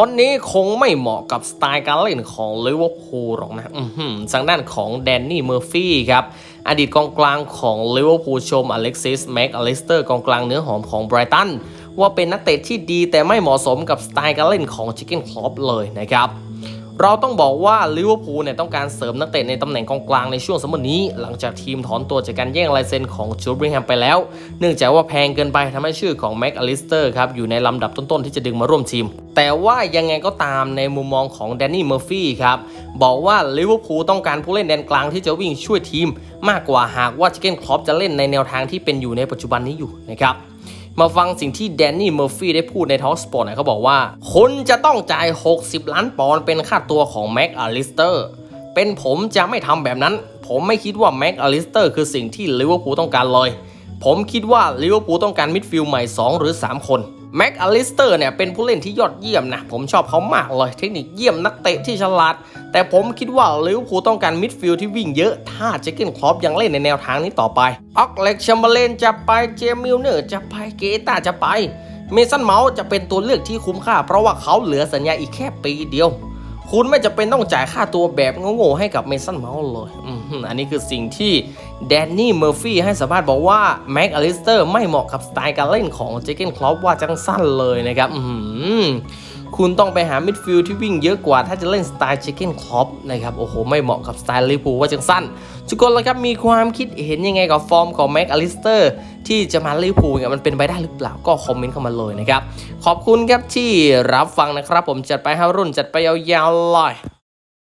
คนนี้คงไม่เหมาะกับสไตล์การเล่นของลิเวอร์พูลหรอกนะอื้อหือทางด้านของแดนนี่เมอร์ฟี่ครับอดีตกองกลางของลิเวอร์พูลชมอเล็กซิสแม็กอเลสเตอร์กองกลางเนื้อหอมของไบรตันว่าเป็นนักเตะที่ดีแต่ไม่เหมาะสมกับสไตล์การเล่นของชิคเก้นคลอปเลยนะครับ เราต้องบอกว่าลิเวอร์พูลเนี่ยต้องการเสริมนักเตะในตำแหน่งกองกลางในช่วงสมมตินี้ หลังจากทีมถอนตัวจากการแย่งลายเซ็นของจูบริงแฮมไปแล้ว เนื่องจากว่าแพงเกินไปทำให้ชื่อของแม็กอลิสเตอร์ครับอยู่ในลำดับต้นๆที่จะดึงมาร่วมทีม แต่ว่ายังไงก็ตามในมุมมองของแดนนี่เมอร์ฟี่ครับบอกว่าลิเวอร์พูลต้องการผู้เล่นแดนกลางที่จะวิ่งช่วยทีม มากกว่าหากว่าชิคเกนคลอปจะเล่นในแนวทางที่เป็นอยู่ในปัจจุบันนี้อยู่นะครับ มาฟังสิ่งที่แดนนี่เมอร์ฟี่ได้พูดในทอ l k สปอร์ตนะเขาบอกว่า คุณจะต้องจ่าย 60 ล้านปอนด์เป็นค่าตัวของแม็กอลิสเตอร์เป็นผมจะไม่ทำแบบนั้น ผมไม่คิดว่าแม็กอลิสเตอร์คือสิ่งที่ลิเวอร์พูลต้องการเลย ผมคิดว่าลิเวอร์พูลต้องการมิดฟิลด์ใหม่ 2 หรือ 3 คน แม็กอลิสเตอร์เนี่ยเป็นผู้เล่นที่ยอดเยี่ยมนะ ผมชอบเขามากเลย เทคนิคเยี่ยมนักเตะที่ฉลาด แต่ผมคิดว่าลิเวอร์พูลต้องการมิดฟิลด์ที่วิ่งเยอะ ถ้าเจเกนครอปยังเล่นในแนวทางนี้ต่อไปออกเล็กแชมเบอร์เลนจะไปเจมิลเนอร์จะไปเกตาจะไป เมสันเมาส์จะเป็นตัวเลือกที่คุ้มค่า เพราะว่าเขาเหลือสัญญาอีกแค่ปีเดียว คุณไม่จะเป็นต้องจ่ายค่าตัวแบบโง่ๆให้กับเมสันเมาส์เลยอันนี้คือสิ่งที่แดนนี่เมอร์ฟี่ให้สัมภาษณ์บอกว่าแม็กอลิสเตอร์ไม่เหมาะกับสไตล์การเล่นของเจเกนคลอปว่าจังสั้นเลยนะครับคุณต้องไปหามิดฟิลด์ที่วิ่งเยอะกว่า ถ้าจะเล่นสไตล์เจเกนคลอปนะครับ โอ้โห ไม่เหมาะกับสไตล์ลิเวอร์พูลว่าจังสั้นทุกคนแล้วครับ มีความคิดเห็นยังไงกับฟอร์มของแม็กอลิสเตอร์ ที่จะมาลิเวอร์พูลเนี่ยมันเป็นไปได้หรือเปล่าก็คอมเมนต์เข้ามาเลยนะครับ ขอบคุณครับที่รับฟังนะครับ ผมจัดไปให้รุ่นจัดไปยาวๆเลย